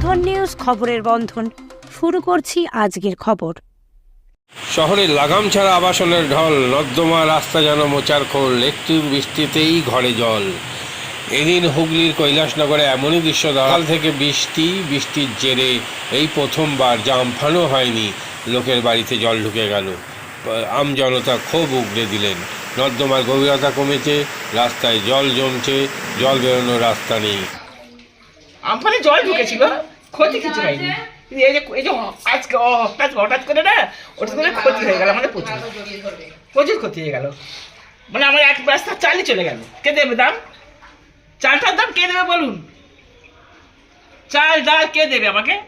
বন্ধন news খবরের বন্ধন। শুরু করছি আজকের খবর। শহরে লাগাম ছাড়া আবাসনের ঢল নর্দমা রাস্তা যেন মোচার খোল একটু বৃষ্টিতেই ঘরে জল। এদিন হুগলির কৈলাসনগরে এমনই দৃশ্য দাঁড়াল থেকে বৃষ্টি বৃষ্টির জেরে এই প্রথমবার জামফানও হয়নি লোকের বাড়িতে জল ঢুকে গেল। আম জনতা ক্ষোভ উগড়ে দিলেন। নর্দমার গভীরতা কমেছে রাস্তায় জল জমছে জল বেরোনোর রাস্তা নেই। আমফানে জল ঢুকেছিল? ক্ষতি কিছু হয়নি। এই যে এই যে আজকে ও- হঠাৎ হঠাৎ করে না ওটা করে ক্ষতি হয়ে গেল আমাদের প্রচুর। প্রচুর ক্ষতি হয়ে গেল। মানে আমার এক রাস্তা চালই চলে গেল। কে দেবে দাম? চালটার দাম কে দেবে বলুন? চাল ডাল কে দেবে আমাকে?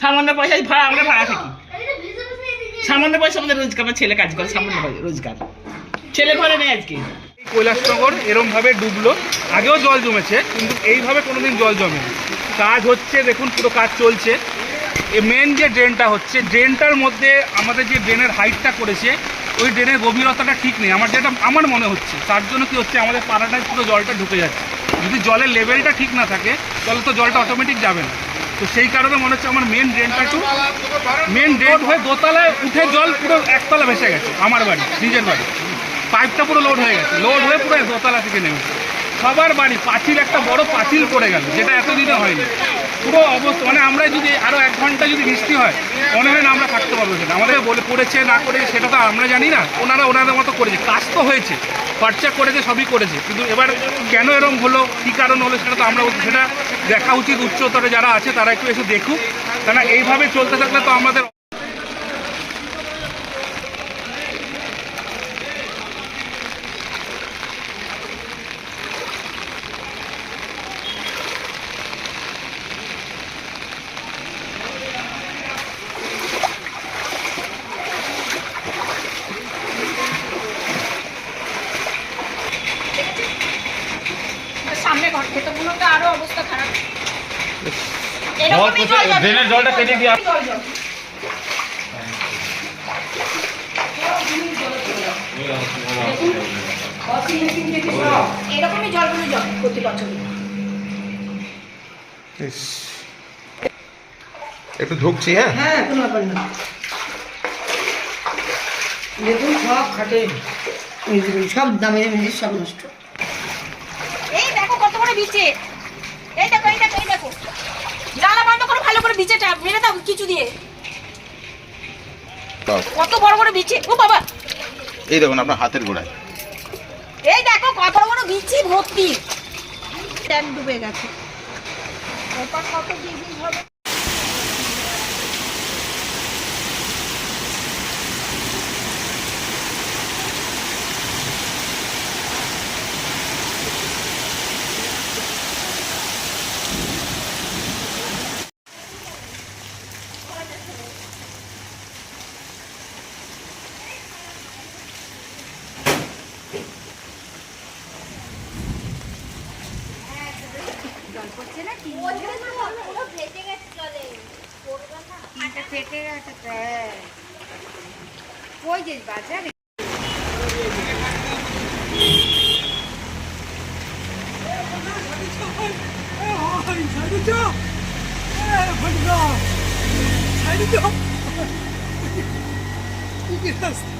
সামান্য পয়সা ভাড়া আমরা ভাড়া থাকি। সামান্য পয়সা আমাদের রোজগার আমার ছেলে কাজ করে সামান্য পয়সা রোজগার। ছেলে ঘরে নেই আজকে। কৈলাসনগর এরমভাবে ডুবলো। আগেও জল জমেছে কিন্তু এইভাবে কোনোদিন জল জমেনি। কাজ হচ্ছে, দেখুন পুরো কাজ চলছে। মেন যে ড্রেনটা হচ্ছে ড্রেনটার মধ্যে আমাদের যে ড্রেনের হাইটটা করেছে, ওই ড্রেনের গভীরতাটা ঠিক নেই। আমার যেটা, আমার মনে হচ্ছে, তার জন্য কি হচ্ছে, আমাদের পাড়াটায় পুরো জলটা ঢুকে যাচ্ছে। যদি জলের লেভেলটা ঠিক না থাকে, তাহলে তো জলটা অটোমেটিক যাবে না। তো সেই কারণে মনে হচ্ছে আমার মেন ড্রেনটা একটু মেন ড্রেন হয়ে দোতলায় উঠে জল পুরো একতলা ভেসে গেছে, আমার বাড়ি, নিজের বাড়ি। পাইপটা পুরো লোড হয়ে গেছে লোড হয়ে পুরো দোতলা থেকে নেমেছে। সবার বাড়ি, পাঁচিল, একটা বড় পাঁচিল পড়ে গেল, যেটা এতদিনে হয়নি। পুরো অবস্থা মানে আমরা যদি আরও এক ঘণ্টা যদি বৃষ্টি হয়, মনে হয় না আমরা থাকতে পারব সেটা। আমাদের বলে পড়েছে, না করেছে সেটা তো আমরা জানি না, ওনারা ওনাদের মতো করেছে। কাজ তো হয়েছে, খরচা করেছে, সবই করেছে, কিন্তু এবার কেন এরম হলো, কী কারণ হলো, সেটা তো আমরা সেটা দেখা উচিত উচ্চতরে যারা আছে, তারা একটু এসে দেখুক। কেন এইভাবে চলতে থাকলে তো আমাদের সামনে ঘর খেতেগুলো তো আরও অবস্থা খারাপ এরকমই জল যাবে। ড্রেনের জলটা কেটে দিয়ে এরকমই জলগুলো জল প্রতি বছর একটু ঢুকছি হ্যাঁ? হ্যাঁ কোনো ব্যাপার না। দেখুন সব খাটে সব দামে সব নষ্ট। এই দেখো কত বড় বিচে। এই দেখো এই দেখো এই দেখো। জ্বালা বন্ধ করো ভালো করে বিচেটা মেরে দাও কিছু দিয়ে। কত বড় বড় বিচে। ও বাবা। এই দেখুন আপনার হাতের গোড়ায়। এই দেখো কত বড় বিচি ভর্তি। ট্যাঙ্ক ডুবে গেছে। ওপর কত ডিগ্রি হবে? ફેંકે કોઈ જ પાછા ને 잘했죠? 잘했죠? 이게 났어.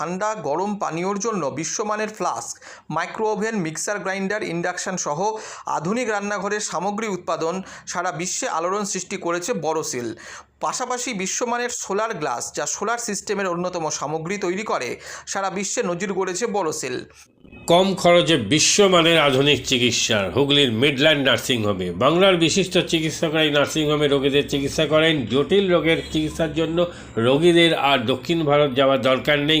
ঠান্ডা গরম পানীয়র জন্য বিশ্বমানের flask micro oven mixer grinder, induction সহ আধুনিক রান্নাঘরের সামগ্রী উৎপাদন সারা বিশ্বে আলোড়ন সৃষ্টি করেছে বড়সিল পাশাপাশি বিশ্বমানের সোলার গ্লাস, যা সোলার সিস্টেমের অন্যতম সামগ্রী তৈরি করে, সারা বিশ্বে নজির গড়েছে বড়সিল কম খরচে বিশ্বমানের আধুনিক চিকিৎসার, হুগলির মিডল্যান্ড নার্সিংহোমে। বাংলার বিশিষ্ট চিকিৎসকরা এই নার্সিংহোমে রোগীদের চিকিৎসা করেন। জটিল রোগের চিকিৎসার জন্য রোগীদের আর দক্ষিণ ভারত যাওয়ার দরকার নেই।